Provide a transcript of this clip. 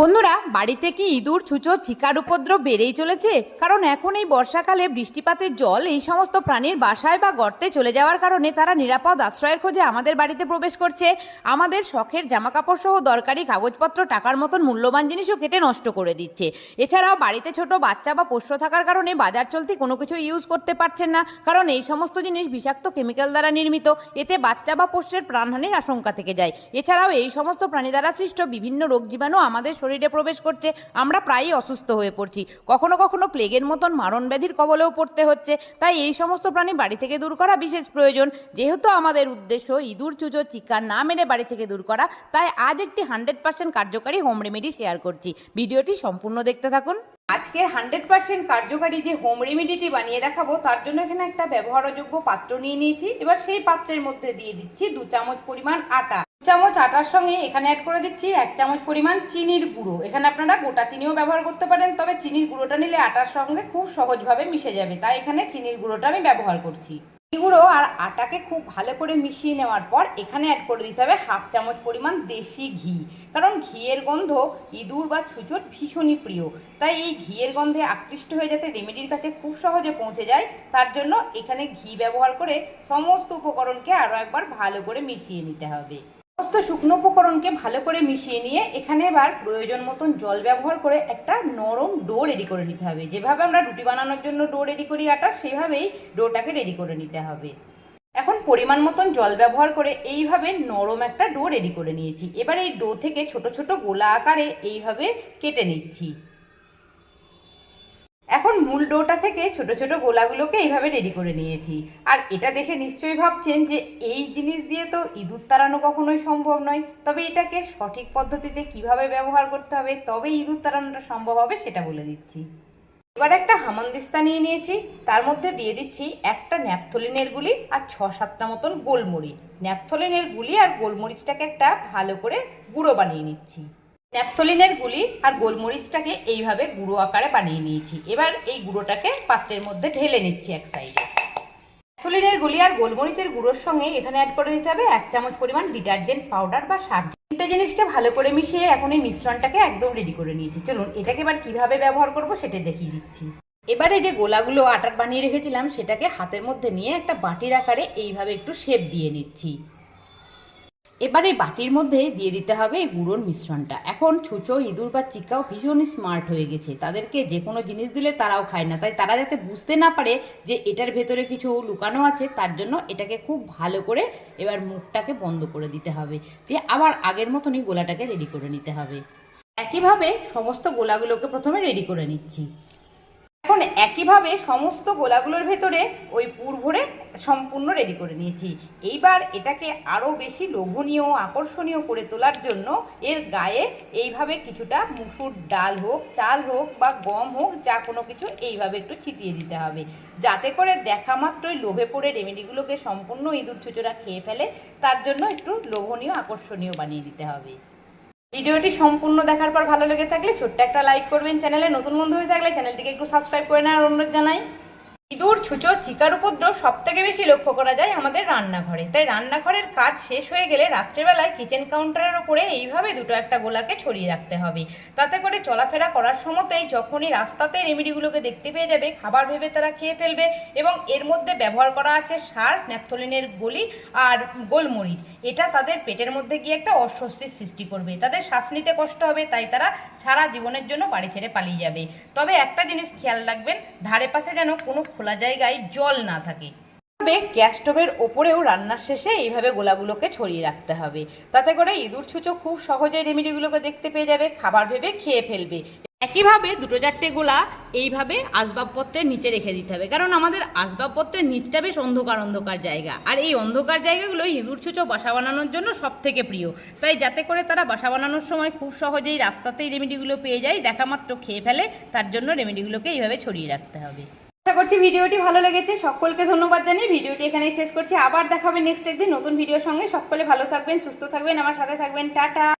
বন্ধুরা, বাড়িতে কি ইঁদুর, ছুঁচো, চিকার উপদ্রব বেড়েই চলেছে? কারণ এখন এই বর্ষাকালে বৃষ্টিপাতের জল এই সমস্ত প্রাণীর বাসায় বা গর্তে চলে যাওয়ার কারণে তারা নিরাপদ আশ্রয়ের খোঁজে আমাদের বাড়িতে প্রবেশ করছে। আমাদের শখের জামাকাপড় সহ দরকারি কাগজপত্র টাকার মতন মূল্যবান জিনিসও কেটে নষ্ট করে দিচ্ছে। এছাড়াও বাড়িতে ছোট বাচ্চা বা পোষ্য থাকার কারণে বাজার চলতি কোনো কিছু ইউজ করতে পারছেন না। কারণ এই সমস্ত জিনিস বিষাক্ত কেমিক্যাল দ্বারা নির্মিত। এতে বাচ্চা বা পোষ্যের প্রাণহানির আশঙ্কা থেকে যায়। এছাড়াও এই সমস্ত প্রাণী দ্বারা সৃষ্ট বিভিন্ন রোগ জীবাণু আমাদের শরীরে প্রবেশ করছে, আমরা প্রায়ই অসুস্থ হয়ে পড়ছি। কখনো কখনো প্লেগের মতন মারণ ব্যাধির কবলেও পড়তে হচ্ছে। তাই এই সমস্ত প্রাণী বাড়ি থেকে দূর করা বিশেষ প্রয়োজন। যেহেতু আমাদের উদ্দেশ্য ইঁদুর চুজো চিকার না মেরে বাড়ি থেকে দূর করা, তাই আজ একটি হান্ড্রেড পার্সেন্ট কার্যকারী হোম রেমেডি শেয়ার করছি। ভিডিওটি সম্পূর্ণ দেখতে থাকুন। আজকের হান্ড্রেড পার্সেন্ট কার্যকারী যে হোম রেমেডিটি বানিয়ে দেখাবো, তার জন্য এখানে একটা ব্যবহারযোগ্য পাত্র নিয়ে নিয়েছি। এবার সেই পাত্রের মধ্যে দিয়ে দিচ্ছি দু চামচ পরিমাণ আটা। চামচ আটার সঙ্গে এখানে অ্যাড করে দিচ্ছি এক চামচ পরিমাণ চিনির গুঁড়ো। এখানে আপনারা গোটা চিনিও ব্যবহার করতে পারেন, তবে চিনির গুঁড়োটা নিলে আটার সঙ্গে খুব সহজভাবে মিশে যাবে, তাই এখানে চিনির গুঁড়োটা আমি ব্যবহার করছি। গুঁড়ো আর আটাকে খুব ভালো করে মিশিয়ে নেওয়ার পর এখানে অ্যাড করে দিতে হবে হাফ চামচ পরিমাণ দেশি ঘি, কারণ ঘিয়ের গন্ধ ইঁদুর বা ছুঁচোর ভীষণই প্রিয়। তাই এই ঘিয়ের গন্ধে আকৃষ্ট হয়ে যাতে রেমেডির কাছে খুব সহজে পৌঁছে যায়, তার জন্য এখানে ঘি ব্যবহার করে সমস্ত উপকরণকে আরও একবার ভালো করে মিশিয়ে নিতে হবে। সমস্ত শুকনো উপকরণকে ভালো করে মিশিয়ে নিয়ে এখানে এবার প্রয়োজন মতন জল ব্যবহার করে একটা নরম ডো রেডি করে নিতে হবে। যেভাবে আমরা রুটি বানানোর জন্য ডো রেডি করি আটার সেইভাবেই ডোটাকে রেডি করে নিতে হবে। এখন পরিমাণ মতন জল ব্যবহার করে এইভাবে নরম একটা ডো রেডি করে নিয়েছি। এবার এই ডো থেকে ছোট ছোট গোলা আকারে এইভাবে কেটে নিচ্ছি। এখন মূল ডোটা থেকে ছোট ছোট গোলাগুলোকে এইভাবে রেডি করে নিয়েছি। আর এটা দেখে নিশ্চয়ই ভাবছেন যে এই জিনিস দিয়ে তো ইঁদুর তাড়ানো কখনোই সম্ভব নয়। তবে এটাকে সঠিক পদ্ধতিতে কীভাবে ব্যবহার করতে হবে, তবে ইঁদুর তাড়ানোটা সম্ভব হবে সেটা বলে দিচ্ছি। এবার একটা হামানদিস্তা নিয়ে নিয়েছি। তার মধ্যে দিয়ে দিচ্ছি একটা ন্যাপথলিনের গুলি আর ছ সাতটা মতন গোলমরিচ। ন্যাপথলিনের গুলি আর গোলমরিচটাকে একটা ভালো করে গুঁড়ো বানিয়ে নিচ্ছি। ন্যাপথলিনের গুলি আর গোলমরিচটাকে এইভাবে গুঁড়ো আকারে বানিয়ে নিয়েছি। এবার এই গুঁড়োটাকে পাত্রের মধ্যে ঢেলে নিচ্ছি এক সাইডে ন্যাপথলিনের গুলি আর গোলমরিচের গুঁড়োর সঙ্গে এখানে অ্যাড করে দিতে হবে এক চামচ পরিমাণ ডিটারজেন্ট পাউডার বা সার। তিনটে জিনিসকে ভালো করে মিশিয়ে এখন এই মিশ্রণটাকে একদম রেডি করে নিয়েছি। চলুন, এটাকে এবার কীভাবে ব্যবহার করব সেটা দেখিয়ে দিচ্ছি। এবারে যে গোলাগুলো আটার বানিয়ে রেখেছিলাম, সেটাকে হাতের মধ্যে নিয়ে একটা বাটির আকারে এইভাবে একটু শেপ দিয়ে নিচ্ছি। এবার বাটির মধ্যে দিয়ে দিতে হবে গুঁড়োর মিশ্রণটা। এখন ছুঁচো, ইঁদুর বা চিকাও ভীষণই স্মার্ট হয়ে গেছে। তাদেরকে যে কোনো জিনিস দিলে তারাও খায় না। তাই তারা যাতে বুঝতে না পারে যে এটার ভেতরে কিছু লুকানো আছে, তার জন্য এটাকে খুব ভালো করে এবার মুখটাকে বন্ধ করে দিতে হবে। দিয়ে আবার আগের মতনই গোলাটাকে রেডি করে নিতে হবে। একইভাবে সমস্ত গোলাগুলোকে প্রথমে রেডি করে নিচ্ছি। এখন একইভাবে সমস্ত গোলাগুলোর ভেতরে ওই পুর ভরে সম্পূর্ণ রেডি করে নিয়েছি। এইবার এটাকে আরও বেশি লোভনীয়, আকর্ষণীয় করে তোলার জন্য এর গায়ে এইভাবে কিছুটা মুসুর ডাল হোক, চাল হোক বা গম হোক, যা কোনো কিছু এইভাবে একটু ছিটিয়ে দিতে হবে। যাতে করে দেখা মাত্রই লোভে পড়ে রেমেডিগুলোকে সম্পূর্ণ ইঁদুর ছুচোরা খেয়ে ফেলে, তার জন্য একটু লোভনীয়, আকর্ষণীয় বানিয়ে দিতে হবে। ভিডিওটি সম্পূর্ণ দেখার পর ভালো লেগে থাকলে ছোট্ট একটা লাইক করবেন। চ্যানেলে নতুন বন্ধু হয়ে থাকলে চ্যানেলটিকে একটু সাবস্ক্রাইব করে নেওয়ার অনুরোধ জানাই, ইঁদুর, ছুঁচো, চিকার উপদ্রব সব থেকে বেশি লক্ষ্য করা যায় আমাদের রান্নাঘরে। তাই রান্নাঘরের কাজ শেষ হয়ে গেলে রাত্রেবেলায় কিচেন কাউন্টারের ওপরে এইভাবে দুটো একটা গোলাকে ছড়িয়ে রাখতে হবে। তাতে করে চলাফেরা করার সময়তেই যখনই রাস্তাতে রেমেডিগুলোকে দেখতে পেয়ে যাবে, খাবার ভেবে তারা খেয়ে ফেলবে এবং এর মধ্যে ব্যবহার করা আছে সার, ন্যাপথলিনের গলি আর গোলমরিচ। এটা তাদের পেটের মধ্যে গিয়ে একটা অস্বস্তির সৃষ্টি করবে। তাদের শ্বাস নিতে কষ্ট হবে, তাই তারা সারা জীবনের জন্য বাড়ি ছেড়ে পালিয়ে যাবে। তবে একটা জিনিস খেয়াল রাখবেন, ধারে পাশে যেন কোনো খোলা জায়গায় জল না থাকে। তবে গ্যাস স্টোভের ওপরেও রান্নার শেষে এইভাবে গোলাগুলোকে ছড়িয়ে রাখতে হবে। তাতে করে ইঁদুর ছুঁচো খুব সহজে রেমিডিগুলোকে দেখতে পেয়ে যাবে, খাবার ভেবে খেয়ে ফেলবে। একইভাবে দুটো চারটে গোলা এইভাবে আসবাবপত্রের নিচে রেখে দিতে হবে। কারণ আমাদের আসবাবপত্রের নিচটা বেশ অন্ধকার অন্ধকার জায়গা। আর এই অন্ধকার জায়গাগুলো ইঁদুর ছুঁচো বাসা বানানোর জন্য সব থেকে প্রিয়। তাই যাতে করে তারা বাসা বানানোর সময় খুব সহজেই রাস্তাতেই রেমেডিগুলো পেয়ে যায়, দেখা মাত্র খেয়ে ফেলে, তার জন্য রেমেডিগুলোকে এইভাবে ছড়িয়ে রাখতে হবে। আশা করছি ভিডিওটি ভালো লেগেছে। সকলকে ধন্যবাদ জানিয়ে ভিডিওটি এখানেই শেষ করছি। আবার দেখাবে নেক্সট একদিন নতুন ভিডিওর সঙ্গে। সকলে ভালো থাকবেন, সুস্থ থাকবেন। আমার সাথে থাকবেন, টাটা।